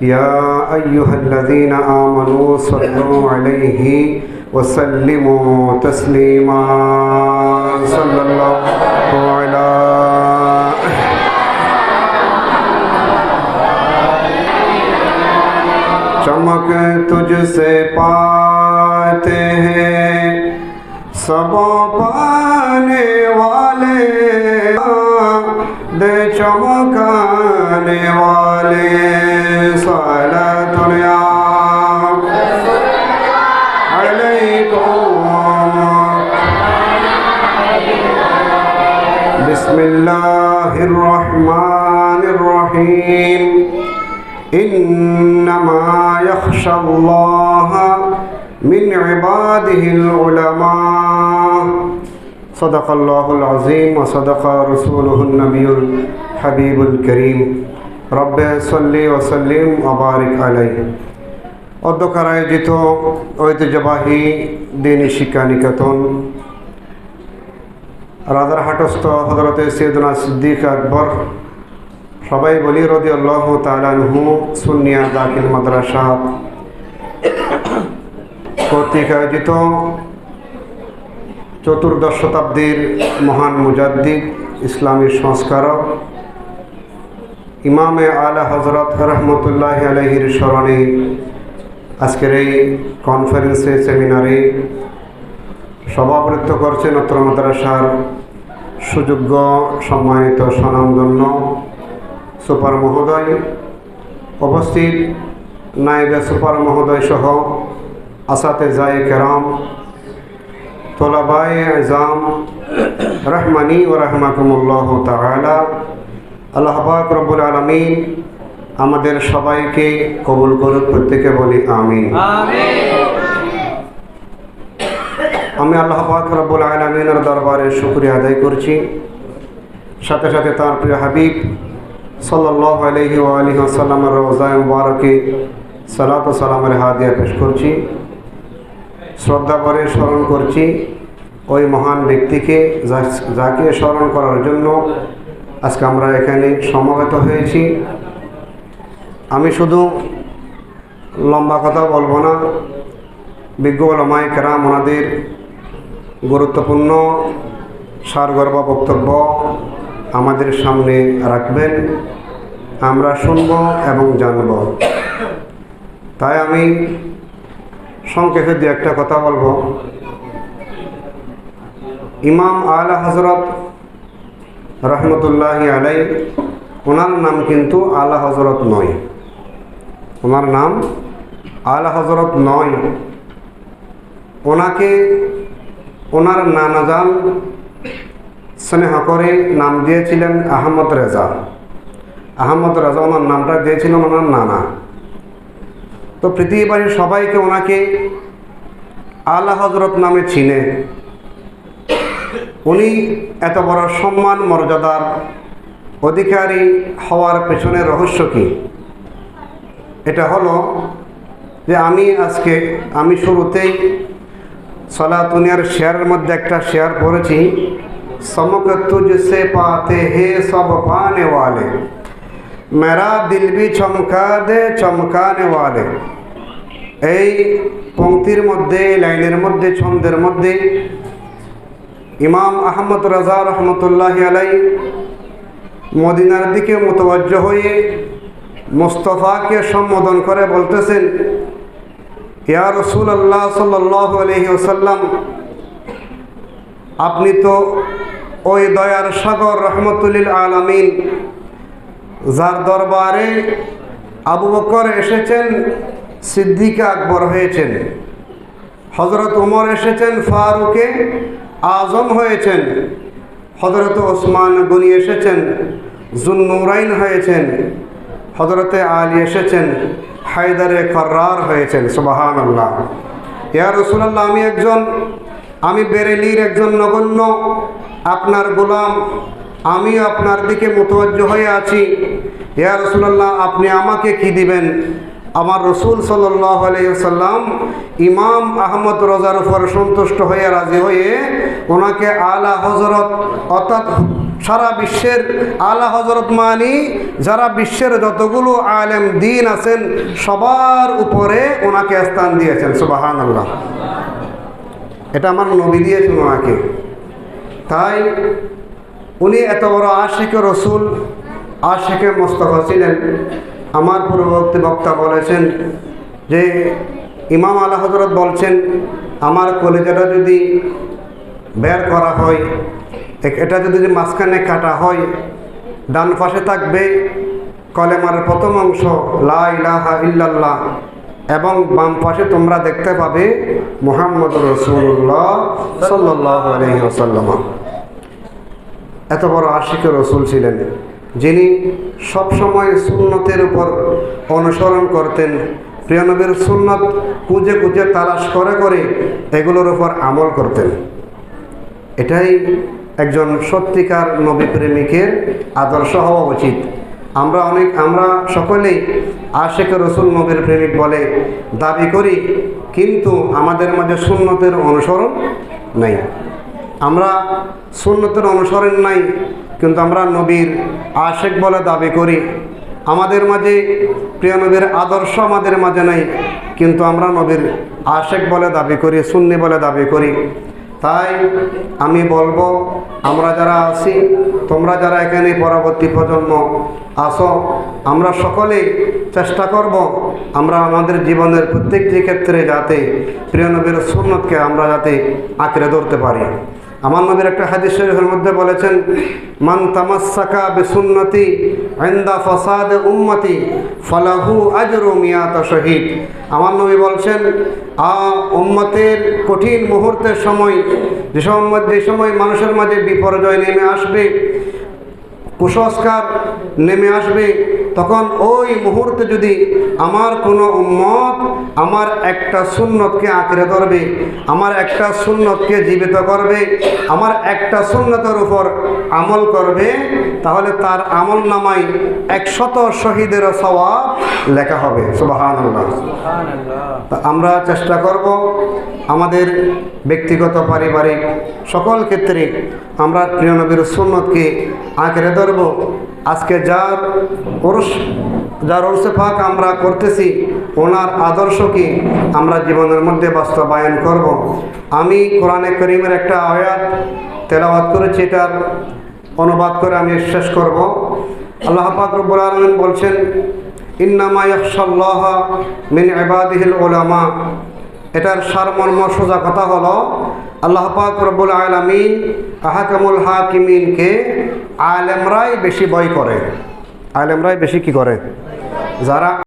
يا أيها الذين آمنوا صلوا عليه وسلموا تسليما. صلى الله على چمک تجھ سے پاتے ہیں سبوں پانے والے دے چمکانے والے صلاة صلاتنا عليكم بسم الله الرحمن الرحيم إنما يخشى الله. من عباده العلماء صدق الله العظيم وصدق رسوله النبي الحبيب الكريم রব্বে সল্লি ওসলিম আবারিক আলাই অধ্যকার আয়োজিত ঐতিহ্যবাহী দিনী শিক্ষা নিকেতন রাজারহাটস্থ হজরতে সৈদুনা সিদ্দিক আকবর, সবাই বলি রদি আল্লাহ তালানহু সুনিয়া দাখিল মাদ্রাসা। কর্তৃক আয়োজিত চতুর্দশ শতাব্দীর মহান মুজাদ্দিক ইসলামী সংস্কারক। ইমামে আলা হজরত রহমতুল্লাহ আলহির স্মরণে আজকের এই কনফারেন্সে সেমিনারে সভাপতিত্ব করছেন উত্তর মাদ্রাসার সুযোগ্য সম্মানিত স্বনামধন্য সুপার মহোদয় উপস্থিত। নাইবে সুপার মহোদয় সহ আসাতে জায়ে কেরাম তোলাবাই আজাম, রহমানি ও রহমাকুমুল্লাহ তালা আল্লাহবাক রব্বুল আলমিন আমাদের সবাইকে কবুল করুক প্রত্যেকে বলি আমিন। আমি আল্লাহ পাক রব্বুল আলমিনের দরবারে শুক্রিয়া আদায় করছি। সাথে সাথে তার প্রিয় হাবিব সাল্লাহ আলহি আলী সাল্লামের রোজায় মুবারকে সালাত সালামের হাদিয়া পেশ করছি। শ্রদ্ধা করে স্মরণ করছি ওই মহান ব্যক্তিকে যাকে স্মরণ করার জন্য আজকে আমরা এখানে সমবেত হয়েছি। আমি শুধু লম্বা কথা বলব না, বিজ্ঞ ওলামায় কেরাম ওনাদের গুরুত্বপূর্ণ সারগর্ভ বক্তব্য আমাদের সামনে রাখবেন। আমরা শুনব এবং জানব। তাই আমি সংক্ষেপে দু একটা কথা বলব। ইমাম আলা হজরত রহমতুল্লাহ আলাই ওনার নাম কিন্তু আলা হজরত নয়। ওনার নাম আলা হজরত নয়। ওনাকে ওনার নানাজান স্নেহ করে নাম দিয়েছিলেন আহমদ রেজা। আহমদ রেজা ওনার নামটা দিয়েছিলেন ওনার নানা। তো পৃথিবীর সবাইকে ওনাকে আলা হজরত নামে চিনে। উনি এত বড় সম্মান, মর্যাদার অধিকারী হওয়ার পেছনে রহস্য কী? এটা হলো যে আমি আজকে, আমি শুরুতেই সলাতুনিয়ার শেয়ারের মধ্যে একটা শেয়ার পড়েছি পাতে হে সব পানে ওয়ালে, মেরা দিল চমকা দে চমকানে ওয়ালে। এই পংক্তির মধ্যে, লাইনের মধ্যে, ছন্দের মধ্যে ইমাম আহমদ রাজা রহমতুল্লাহ আলাই মদিনার দিকে মোতবজ্জ হয়ে মুস্তফাকে সম্বোধন করে বলতেছেন, ইয়া রসুল আল্লাহ সাল্লাহ ওসাল্লাম আপনি তো ওই দয়ার সাগর রহমতুল্লিল আলমিন, যার দরবারে আবু বকর এসেছেন, সিদ্দিকা আকবর হয়েছেন হজরত উমর এসেছেন, ফারুকে আজম হয়েছেন। হজরত ওসমান গনি এসেছেন, জুন্নুরাইন হয়েছেন হজরতে আলী এসেছেন, হায়দারে কর্রার হয়েছেন সুবাহান আল্লাহ ইয়া রসুলাল্লাহ, আমি একজন, আমি বেরেলির একজন নগণ্য, আপনার গোলাম, আমি আপনার দিকে মুতওয়াজ্জ হয়ে আছি। ইয়া রসুলাল্লাহ, আপনি আমাকে কি দিবেন? আমার রসুল সাল্লাহ আলাইসাল্লাম ইমাম আহমদ রোজার উপর সন্তুষ্ট হয়ে রাজি হয়ে ওনাকে আলা হজরত অর্থাৎ সারা বিশ্বের আলা হজরত মানি, যারা বিশ্বের যতগুলো আলেম দিন আছেন, সবার উপরে ওনাকে স্থান দিয়েছেন সুবাহান আল্লাহ এটা আমার নবী দিয়েছেন ওনাকে। তাই উনি এত বড় আশেকে রসুল, আশেকে মোস্তফা ছিলেন। আমার পূর্ববর্তী বক্তা বলেছেন যে, ইমাম আলা হজরত বলছেন, আমার কলেজাটা যদি বের করা হয়। এটা যদি মাঝখানে কাটা হয়, ডান পাশে থাকবে কলেমার প্রথম অংশ, লা ইলাহা এবং বাম পাশে তোমরা দেখতে পাবে মোহাম্মদ রসুল্লাহ সাল্লাহ এত বড় আশিক রসুল ছিলেন, যিনি সবসময় সুন্নতের উপর অনুসরণ করতেন। প্রিয়নবীর সুন্নত খুঁজে খুঁজে তালাশ করে করে এগুলোর উপর আমল করতেন। এটাই একজন সত্যিকার নবী প্রেমিকের আদর্শ হওয়া উচিত। আমরা অনেক, আমরা সকলেই আশেখ রসুল নবীর প্রেমিক বলে দাবি করি, কিন্তু আমাদের মাঝে সুন্নতের অনুসরণ নেই। আমরা সুন্নতের অনুসরণ নাই, কিন্তু আমরা নবীর আশেক বলে দাবি করি। আমাদের মাঝে, প্রিয় নবীর আদর্শ আমাদের মাঝে নাই, কিন্তু আমরা নবীর আশেক বলে দাবি করি, সুন্নি বলে দাবি করি। তাই আমি বলব, আমরা যারা আছি, তোমরা যারা এখানে পরবর্তী প্রজন্ম আসো, আমরা সকলেই চেষ্টা করব, আমরা আমাদের জীবনের প্রত্যেকটি ক্ষেত্রে যাতে প্রিয় নবীর সুন্নতকে আমরা যাতে আঁকড়ে ধরতে পারি। আমার নবীর একটা হাদিস শরীফের মধ্যে বলেছেন, মান তামাসাকা বেসুন্নতি আইন্দা ফসাদ উম্মতি ফলাহু আজরু মিয়াত শহীদ। আমার নবী বলছেন, আ উম্মতের কঠিন মুহূর্তের সময়, যে সময় যে সময় মানুষের মাঝে বিপর্যয় নেমে আসবে, কুসংস্কার নেমে আসবে তখন ওই মুহূর্তে যদি আমার কোনো উম্মত আমার একটা সুন্নতকে আঁকড়ে ধরবে, আমার একটা সুন্নতকে জীবিত করবে, আমার একটা সুন্নতের উপর আমল করবে, তাহলে তার আমল নামায় একশত শহীদের সওয়াব লেখা হবে। তা আমরা চেষ্টা করব আমাদের ব্যক্তিগত পারিবারিক সকল ক্ষেত্রে আমরা প্রিয় নবীর সুন্নতকে আঁকড়ে ধরব। আজকে যার ওরস যার ওরসে পাক আমরা করতেছি, ওনার আদর্শকে আমরা জীবনের মধ্যে বাস্তবায়ন করব। আমি কোরআনে করিমের একটা আয়াত তেলাবাদ করেছি, এটার অনুবাদ করে আমি শেষ করব। আল্লাহ পাক রব্বুল আলমিন বলছেন, ইন্নামা মিন ইবাদিহিল উলামা। এটার সারমর্ম, সোজা কথা হলো, আল্লাহ পাক আলামিন আহাকামুল হাকিমিনকে আলেমরাই বেশি ভয় করে। আলেমরাই বেশি কি করে? যারা